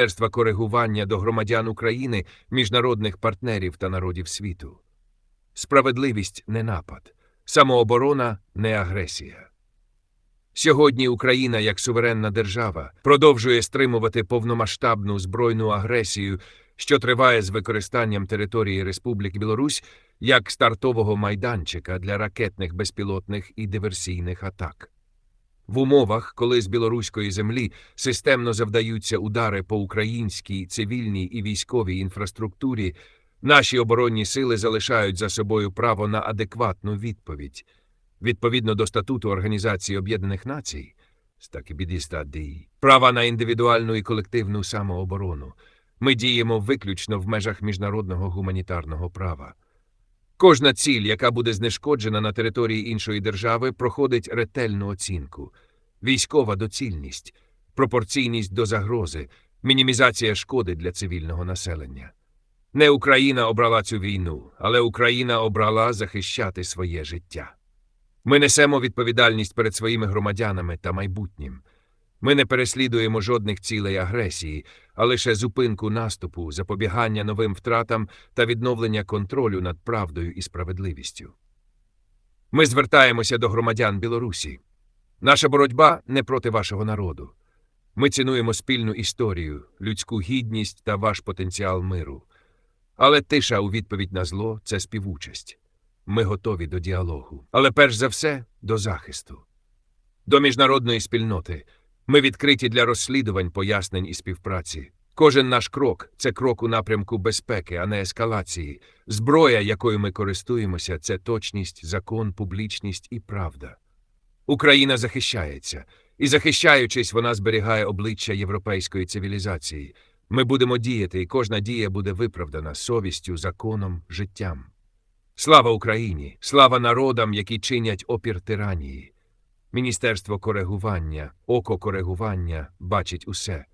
Міністерства коригування до громадян України, міжнародних партнерів та народів світу. Справедливість не напад, самооборона не агресія. Сьогодні Україна, як суверенна держава, продовжує стримувати повномасштабну збройну агресію, що триває з використанням території Республіки Білорусь як стартового майданчика для ракетних безпілотних і диверсійних атак. В умовах, коли з білоруської землі системно завдаються удари по українській цивільній і військовій інфраструктурі, наші оборонні сили залишають за собою право на адекватну відповідь. Відповідно до статуту Організації Об'єднаних Націй, права на індивідуальну і колективну самооборону, ми діємо виключно в межах міжнародного гуманітарного права. Кожна ціль, яка буде знешкоджена на території іншої держави, проходить ретельну оцінку: військова доцільність, пропорційність до загрози, мінімізація шкоди для цивільного населення. Не Україна обрала цю війну, але Україна обрала захищати своє життя. Ми несемо відповідальність перед своїми громадянами та майбутнім. Ми не переслідуємо жодних цілей агресії, а лише зупинку наступу, запобігання новим втратам та відновлення контролю над правдою і справедливістю. Ми звертаємося до громадян Білорусі. Наша боротьба не проти вашого народу. Ми цінуємо спільну історію, людську гідність та ваш потенціал миру. Але тиша у відповідь на зло це співучасть. Ми готові до діалогу, але перш за все до захисту. До міжнародної спільноти ми відкриті для розслідувань, пояснень і співпраці. Кожен наш крок це крок у напрямку безпеки, а не ескалації. Зброя, якою ми користуємося, це точність, закон, публічність і правда. Україна захищається, і захищаючись, вона зберігає обличчя європейської цивілізації. Ми будемо діяти, і кожна дія буде виправдана совістю, законом, життям. Слава Україні! Слава народам, які чинять опір тиранії. Міністерство коригування, око коригування бачить усе.